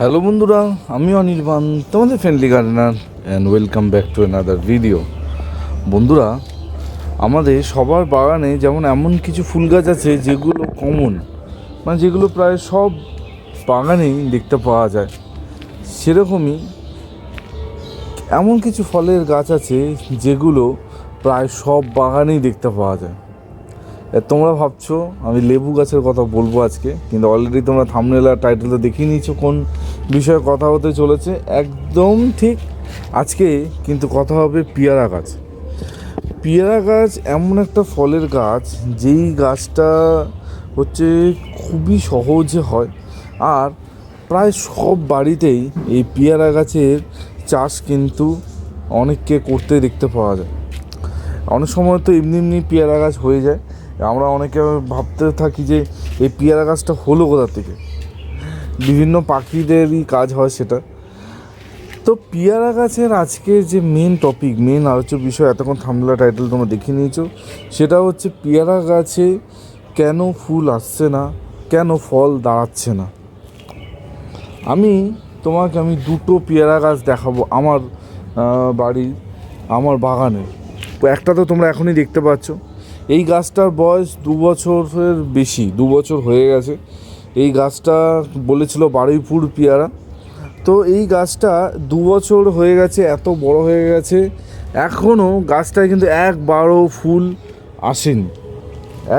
Hello বন্ধুরা, আমি অনির্বাণ, তোমাদের friendly gardener and welcome back to another video বন্ধুরা, আমাদের সবার বাগানে যেমন এমন কিছু ফুল গাছ আছে যেগুলো কমন মানে যেগুলো প্রায় সব বাগানেই দেখতে পাওয়া যায়। সেরকমই এমন কিছু ফলের গাছ আছে যেগুলো প্রায় সব বাগানেই দেখতে পাওয়া যায়। তোমরা ভাবছ, আমি লেবু গাছের কথা বলব আজকে, কিন্তু অলরেডি তোমরা থামনেলা আর টাইটেল তো দেখিয়ে নিয়েছো কোন বিষয়ে কথা হতে চলেছে। একদম ঠিক আজকে কিন্তু কথা হবে পেয়ারা গাছ। পেয়ারা গাছ এমন একটা ফলের গাছ, যেই গাছটা হচ্ছে খুবই সহজে হয়। আর প্রায় সব বাড়িতেই এই পেয়ারা গাছের চাষ কিন্তু অনেককে করতে দেখতে পাওয়া যায়। অনেক সময় তো এমনি এমনি পেয়ারা গাছ হয়ে যায়। আমরা অনেকে ভাবতে থাকি যে এই পেয়ারা গাছটা হলো কোথা থেকে? বিভিন্ন পাখিদেরই কাজ হয় সেটা। তো পেয়ারা গাছের আজকে যে মেন টপিক মেন আলোচ্য বিষয়, এতক্ষণ থামলা টাইটেল তোমরা দেখে নিয়েছো, সেটা হচ্ছে পেয়ারা গাছে কেন ফুল আসছে না, কেন ফল দাঁড়াচ্ছে না? আমি তোমাকে, আমি দুটো পেয়ারা গাছ দেখাবো আমার বাড়ির, আমার বাগানে একটা তো তোমরা এখনই দেখতে পাচ্ছ। এই গাছটার বয়স দু বছরের বেশি, দু বছর হয়ে গেছে। এই গাছটা বলেছিল বারুইপুর পেয়ারা। তো এই গাছটা দু বছর হয়ে গেছে, এত বড় হয়ে গেছে। এখনও গাছটায় কিন্তু একবারও ফুল আসেনি।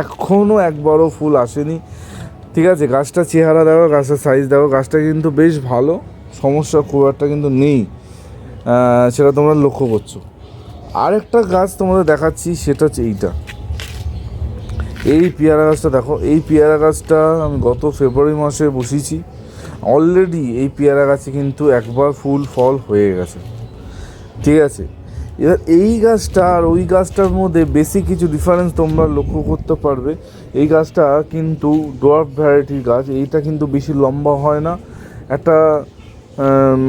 এখনও একবারও ফুল আসেনি। ঠিক আছে, গাছটা চেহারা দেখো, গাছটার সাইজ দেখো, গাছটা কিন্তু বেশ ভালো। সমস্যা খুব একটা কিন্তু নেই। সেটা তোমরা লক্ষ্য করছ। আরেকটা গাছ তোমাদের দেখাচ্ছি, সেটা হচ্ছে এইটা। এই পেয়ারা গাছটা দেখো, এই পেয়ারা গাছটা আমি গত ফেব্রুয়ারি মাসে বসিয়েছি। অলরেডি এই পেয়ারা গাছে কিন্তু একবার ফুল, ফল হয়ে গেছে। ঠিক আছে? এবার এই গাছটা আর ওই গাছটার মধ্যে বেশি কিছু ডিফারেন্স তোমরা লক্ষ্য করতে পারবে। এই গাছটা কিন্তু ডোয়ার্ফ ভ্যারাইটির গাছ, এইটা কিন্তু বেশি লম্বা হয় না। একটা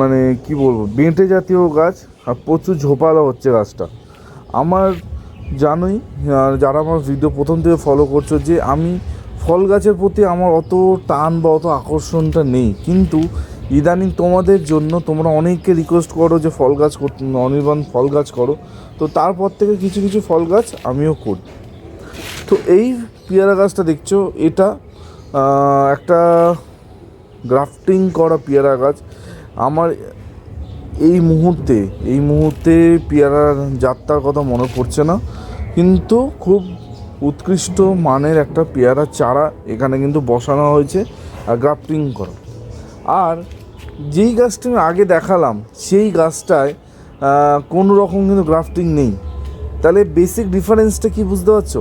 মানে কি বলব, বেঁটে জাতীয় গাছ আর প্রচুর ঝোপালো হচ্ছে গাছটা। আমার জানোই যারা আমার ভিডিও প্রথম থেকে ফলো করছ যে আমি ফল গাছের প্রতি আমার অত টান বা অত আকর্ষণটা নেই। কিন্তু ইদানিং তোমাদের জন্য তোমরা অনেককে রিকোয়েস্ট করো যে ফল গাছ অনির্বাণ ফল গাছ করো। তো তারপর থেকে কিছু কিছু ফল গাছ আমিও করি। তো এই পেয়ারা গাছটা দেখছ, এটা একটা গ্রাফটিং করা পেয়ারা গাছ। আমার এই মুহূর্তে এই মুহূর্তে পেয়ারার যাত্রার কথা মনে পড়ছে না। কিন্তু খুব উৎকৃষ্ট মানের একটা পেয়ারা চারা এখানে কিন্তু বসানো হয়েছে আর গ্রাফটিং করা। আর যেই গাছটি আমি আগে দেখালাম, সেই গাছটায় কোনো রকম কিন্তু গ্রাফটিং নেই। তাহলে বেসিক ডিফারেন্সটা কি বুঝতে পারছ?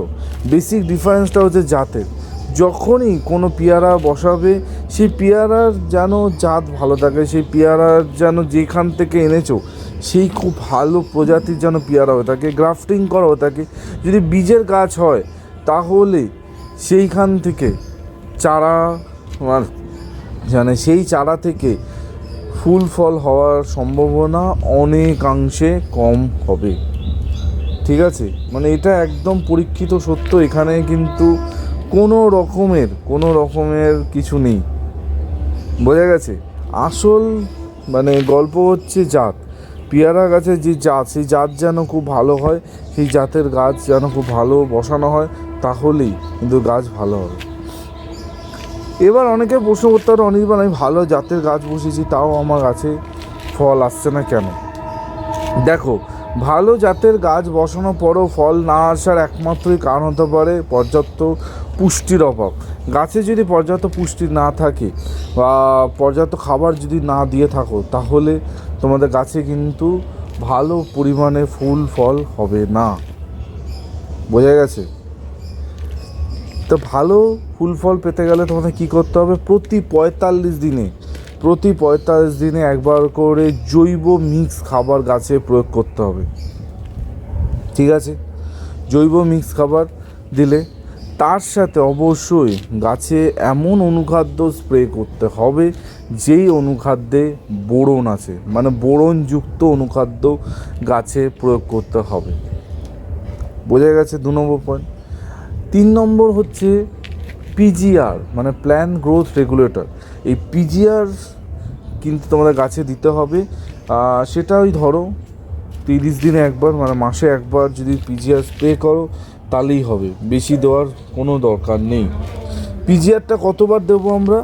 বেসিক ডিফারেন্সটা হচ্ছে জাতের। যখনই কোনো পেয়ারা বসাবে, সেই পেয়ারার যেন জাত ভালো থাকে, সেই পেয়ারার যেন যেখান থেকে এনেছো, সেই খুব ভালো প্রজাতির যেন পেয়ারা হয়ে থাকে, গ্রাফটিং করা হয়ে থাকে। যদি বীজের গাছ হয়, তাহলে সেইখান থেকে চারা আর মানে সেই চারা থেকে ফুল, ফল হওয়ার সম্ভাবনা অনেকাংশে কম হবে। ঠিক আছে? মানে এটা একদম পরীক্ষিত সত্য। এখানে কিন্তু কোনো রকমের কোনো রকমের কিছু নেই। বোঝা গেছে? আসল মানে গল্প হচ্ছে জাত। পেয়ারা গাছের যে জাত, সেই জাত যেন খুব ভালো হয়, সেই জাতের গাছ যেন খুব ভালো বসানো হয়, তাহলেই কিন্তু গাছ ভালো হবে। এবার অনেকে প্রশ্ন করতে পারে অনির্বাণ আমি ভালো জাতের গাছ বসেছি তাও আমার গাছে ফল আসছে না কেন? দেখো ভালো জাতের গাছ বসানোর পরও ফল না আসার একমাত্রই কারণ হতে পারে পর্যাপ্ত পুষ্টির অভাব। গাছে যদি পর্যাপ্ত পুষ্টি না থাকে বা পর্যাপ্ত খাবার যদি না দিয়ে থাকো, তাহলে তোমাদের গাছে কিন্তু ভালো পরিমাণে ফুল, ফল হবে না। বোঝা গেছে? তো ভালো ফুল, ফল পেতে গেলে তোমাদের কী করতে হবে? প্রতি পঁয়তাল্লিশ দিনে প্রতি পঁয়তাল্লিশ দিনে একবার করে জৈব মিক্স খাবার গাছে প্রয়োগ করতে হবে। ঠিক আছে? জৈব মিক্স খাবার দিলে তার সাথে অবশ্যই গাছে এমন অনুখাদ্য স্প্রে করতে হবে, যেই অনুখাদ্যে বোরন আছে মানে বোরনযুক্ত অনুখাদ্য গাছে প্রয়োগ করতে হবে। বোঝা গেছে দু নম্বর পয়েন্ট তিন নম্বর হচ্ছে পিজিআর মানে প্ল্যান গ্রোথ রেগুলেটর এই পিজিআর কিন্তু তোমাদের গাছে দিতে হবে। সেটা ওই ধরো, তিরিশ দিনে একবার মানে মাসে একবার যদি পিজিআর স্প্রে করো, তাহলেই হবে। বেশি দেওয়ার কোনো দরকার নেই। পিজিআরটা কতবার দেবো আমরা?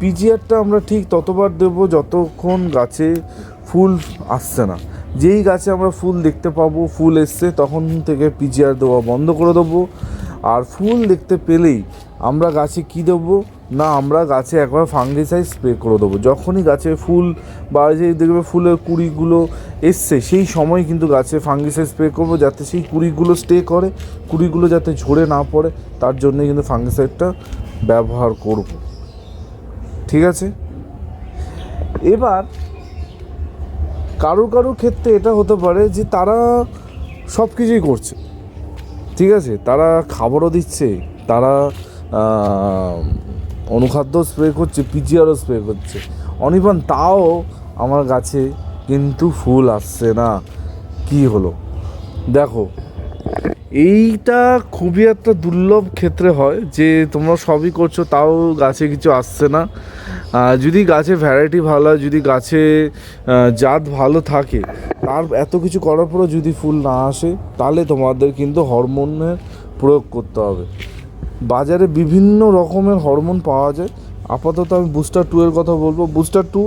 পিজিআরটা আমরা ঠিক ততবার দেবো যতক্ষণ গাছে ফুল আসছে না। যেই গাছে আমরা ফুল দেখতে পাবো, ফুল এসছে, তখন থেকে পিজিআর দেওয়া বন্ধ করে দেবো। আর ফুল দেখতে পেলেই আমরা গাছে কি দেবো? না, আমরা গাছে একবার ফাঙ্গিসাইড স্প্রে করে দেবো। যখনই গাছে ফুল বা যে দেখবে ফুলের কুড়িগুলো এসছে, সেই সময় কিন্তু গাছে ফাঙ্গিসাইড স্প্রে করব যাতে সেই কুড়িগুলো স্টে করে, কুড়িগুলো যাতে ঝরে না পড়ে, তার জন্য কিন্তু ফাঙ্গিসাইডটা ব্যবহার করব। ঠিক আছে? এবার কারও কারও ক্ষেত্রে এটা হতে পারে যে তারা সব কিছুই করছে। ঠিক আছে? তারা খাবারও দিচ্ছে, তারা অনুখাদ্য স্প্রে করছে পিজিআরও স্প্রে করছে। অনিবান তাও আমার গাছে কিন্তু ফুল আসছে না। কি হলো? দেখো, এইটা খুবই একটা দুর্লভ ক্ষেত্রে হয় যে তোমরা সবই করছ, তাও গাছে কিছু আসছে না। যদি গাছে ভ্যারাইটি ভালো হয়, যদি গাছে জাত ভালো থাকে, তার এত কিছু করার পরেও যদি ফুল না আসে, তাহলে তোমাদের কিন্তু হরমোনের প্রয়োগ করতে হবে। বাজারে বিভিন্ন রকমের হরমোন পাওয়া যায়। আপাতত আমি বুস্টার টু এর কথা বলব। বুস্টার টু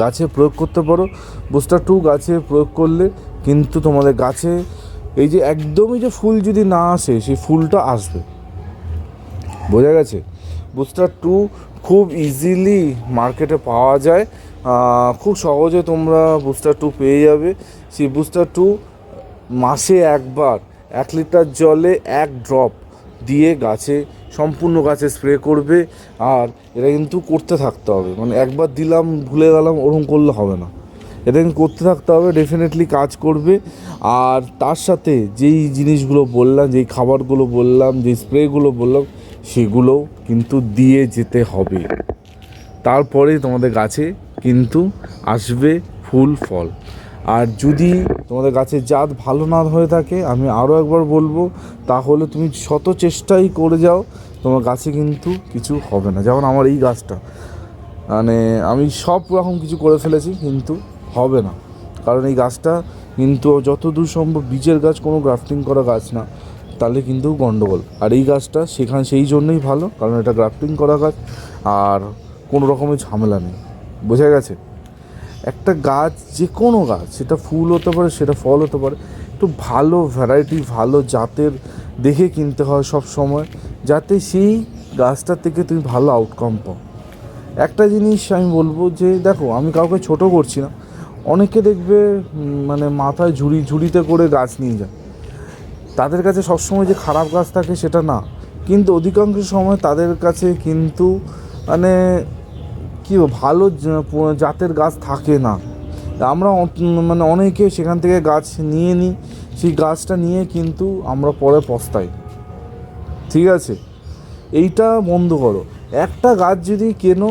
গাছে প্রয়োগ করতে পারো। বুস্টার টু গাছে প্রয়োগ করলে কিন্তু তোমাদের গাছে এই যে একদমই যে ফুল যদি না আসে, সেই ফুলটা আসবে। বোঝা গেছে? বুস্টার টু খুব ইজিলি মার্কেটে পাওয়া যায়। খুব সহজে তোমরা বুস্টার টু পেয়ে যাবে। সেই বুস্টার টু মাসে একবার এক লিটার জলে এক ড্রপ দিয়ে গাছে, সম্পূর্ণ গাছে স্প্রে করবে আর এটা কিন্তু করতে থাকতে হবে। মানে একবার দিলাম, ভুলে গেলাম, ওরকম করলে হবে না। এটা কিন্তু করতে থাকতে হবে ডেফিনেটলি কাজ করবে। আর তার সাথে যেই জিনিসগুলো বললাম, যেই খাবারগুলো বললাম, যেই স্প্রেগুলো বললাম সেগুলো কিন্তু দিয়ে যেতে হবে। তারপরে তোমাদের গাছে কিন্তু আসবে ফুল, ফল। আর যদি তোমাদের গাছের জাত ভালো না হয়ে থাকে, আমি আরও একবার বলব, তাহলে তুমি শত চেষ্টাই করে যাও, তোমার গাছে কিন্তু কিছু হবে না। যেমন আমার এই গাছটা। মানে আমি সব রকম কিছু করে ফেলেছি, কিন্তু হবে না। কারণ এই গাছটা কিন্তু যত দূর সম্ভব বীজের গাছ, কোনো গ্রাফটিং করা গাছ না, তাহলে কিন্তু গন্ডগোল। আর এই গাছটা সেখানে সেই জন্যই ভালো, কারণ এটা গ্রাফটিং করা গাছ, আর কোনো রকমের ঝামেলা নেই। বোঝা গেছে? একটা গাছ যে কোনো গাছ, সেটা ফুল হতে পারে, সেটা ফল হতে পারে একটু ভালো ভ্যারাইটি ভালো জাতের দেখে কিনতে হয় সব সময়, যাতে সেই গাছটার থেকে তুমি ভালো আউটকাম পাও। একটা জিনিস আমি বলব যে, দেখো, আমি কাউকে ছোট করছি না। অনেকে দেখবে মানে মাথায় ঝুড়ি, ঝুড়িতে করে গাছ নিয়ে যায়। তাদের কাছে সবসময় যে খারাপ গাছ থাকে সেটা না। কিন্তু অধিকাংশ সময় তাদের কাছে কিন্তু মানে কি ভালো জাতের গাছ থাকে না। আমরা মানে অনেকে সেখান থেকে গাছ নিয়ে নিই সেই গাছটা নিয়ে কিন্তু আমরা পরে পস্তাই। ঠিক আছে? এইটা বন্ধ করো। একটা গাছ যদি কেনো,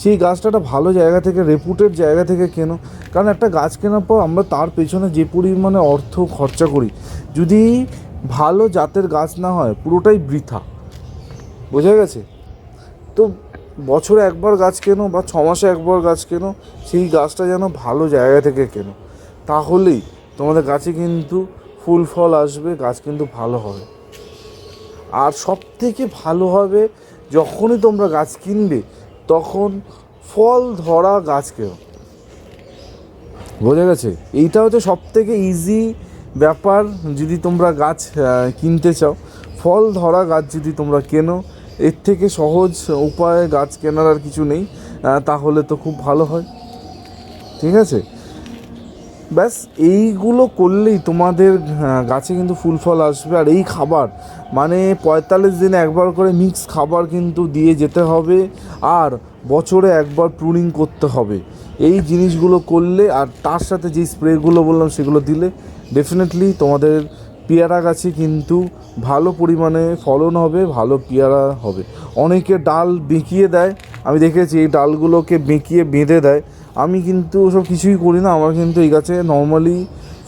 সেই গাছটা একটা ভালো জায়গা থেকে রেপুটেড জায়গা থেকে কেনো, কারণ একটা গাছ কেনার পর আমরা তার পেছনে যে পরিমাণে অর্থ খরচা করি, যদি ভালো জাতের গাছ না হয়, পুরোটাই বৃথা। বোঝা গেছে? তো বছরে একবার গাছ কেনো বা ছ মাসে একবার গাছ কেনো, সেই গাছটা যেন ভালো জায়গা থেকে কেনো। তাহলেই তোমাদের গাছে কিন্তু ফুল ফল আসবে, গাছ কিন্তু ভালো হবে। আর সব থেকে ভালো হবে, যখনই তোমরা গাছ কিনবে, তখন ফল ধরা গাছ কেনো। বোঝা গেছে? এইটা হচ্ছে সব থেকে ইজি ব্যাপার, যদি তোমরা গাছ কিনতে চাও। ফল ধরা গাছ যদি তোমরা কেনো এর থেকে সহজ উপায়ে গাছ কেনার আর কিছু নেই তাহলে তো খুব ভালো হয়। ঠিক আছে? ব্যাস, এইগুলো করলেই তোমাদের গাছে কিন্তু ফুল ফল আসবে। আর এই খাবার মানে পঁয়তাল্লিশ দিনে একবার করে মিক্স খাবার কিন্তু দিয়ে যেতে হবে, আর বছরে একবার প্রুনিং করতে হবে। এই জিনিসগুলো করলে, আর তার সাথে যে স্প্রেগুলো বললাম, সেগুলো দিলে ডেফিনেটলি তোমাদের পেয়ারা গাছে কিন্তু ভালো পরিমাণে ফলন হবে, ভালো পেয়ারা হবে। অনেকে ডাল বেঁকিয়ে দেয়, আমি দেখেছি এই ডালগুলোকে বেঁকিয়ে বেঁধে দেয়। আমি কিন্তু ওসব কিছুই করি না, আমার কিন্তু এই গাছে নর্মালি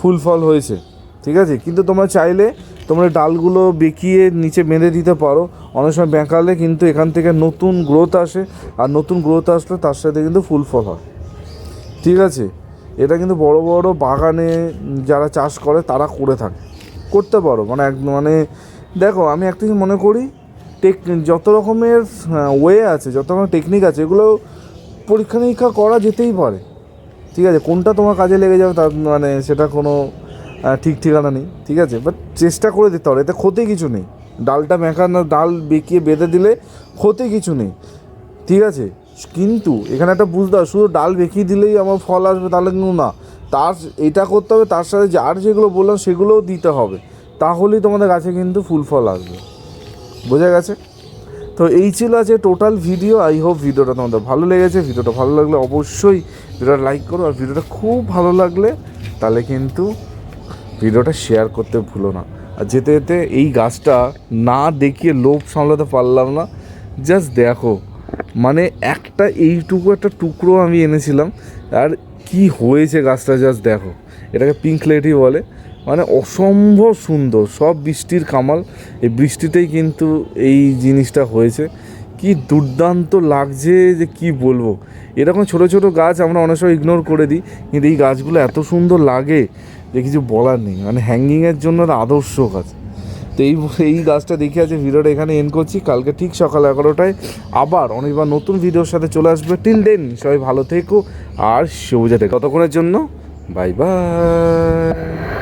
ফুল ফল হয়েছে, ঠিক আছে? কিন্তু তোমরা চাইলে তোমরা ডালগুলো বেঁকিয়ে নিচে বেঁধে দিতে পারো। অনেক সময় বেঁকালে কিন্তু এখান থেকে নতুন গ্রোথ আসে, আর নতুন গ্রোথ আসলে তার সাথে কিন্তু ফুল ফল হয়, ঠিক আছে? এটা কিন্তু বড় বড় বাগানে যারা চাষ করে তারা করে থাকে। করতে পারো। মানে এক মানে দেখো, আমি একটা জিনিস মনে করি, টেক যত রকমের ওয়ে আছে, যত রকমের টেকনিক আছে, এগুলো পরীক্ষা নিরীক্ষা করা যেতেই পারে। ঠিক আছে? কোনটা তোমার কাজে লেগে যাবে তার মানে সেটা কোনো ঠিক ঠিকানা নেই। ঠিক আছে? বাট চেষ্টা করে দিতে হবে, এতে ক্ষতি কিছু নেই। ডালটা মেকানো ডাল বেঁকিয়ে বেঁধে দিলে ক্ষতি কিছু নেই। ঠিক আছে? কিন্তু এখানে একটা বুঝতে হবে, শুধু ডাল বেঁকিয়ে দিলেই আমার ফল আসবে, তাহলে কিন্তু না। তার এটা করতে হবে, তার সাথে যার যেগুলো বললাম সেগুলোও দিতে হবে। তাহলেই তোমাদের গাছে কিন্তু ফুল ফল আসবে। বোঝা গেছে? তো এই ছিল আছে টোটাল ভিডিও আই হোপ ভিডিওটা তোমাদের ভালো লেগেছে। ভিডিওটা ভালো লাগলে অবশ্যই ভিডিওটা লাইক করো। আর ভিডিওটা খুব ভালো লাগলে তাহলে কিন্তু ভিডিওটা শেয়ার করতে ভুলো না। আর যেতে যেতে এই গাছটা না দেখিয়ে লোভ সামলাতে পারলাম না। জাস্ট দেখো। মানে একটা এইটুকু একটা টুকরো আমি এনেছিলাম। আর কি হয়েছে গাছটা জাস্ট দেখো। এটাকে পিঙ্ক লেডি বলে। মানে অসম্ভব সুন্দর, সব বৃষ্টির কামাল। এই বৃষ্টিতেই কিন্তু এই জিনিসটা হয়েছে। কি দুর্দান্ত লাগছে যে কি বলব। এরকম ছোট ছোট গাছ আমরা অনেক সময় ইগনোর করে দিই, কিন্তু এই গাছগুলো এত সুন্দর লাগে যে কিছু বলার নেই। মানে হ্যাঙ্গিংয়ের জন্য আদর্শ গাছ। তো এই এই গাছটা দেখে আছে ভিডিওটা এখানে এন করছি। কালকে ঠিক সকাল এগারোটায় আবার অনেকবার নতুন ভিডিওর সাথে চলে আসবে। টিল দেন সবাই ভালো থেকো আর সবুজে থেকো। ততক্ষণের জন্য বাই বাই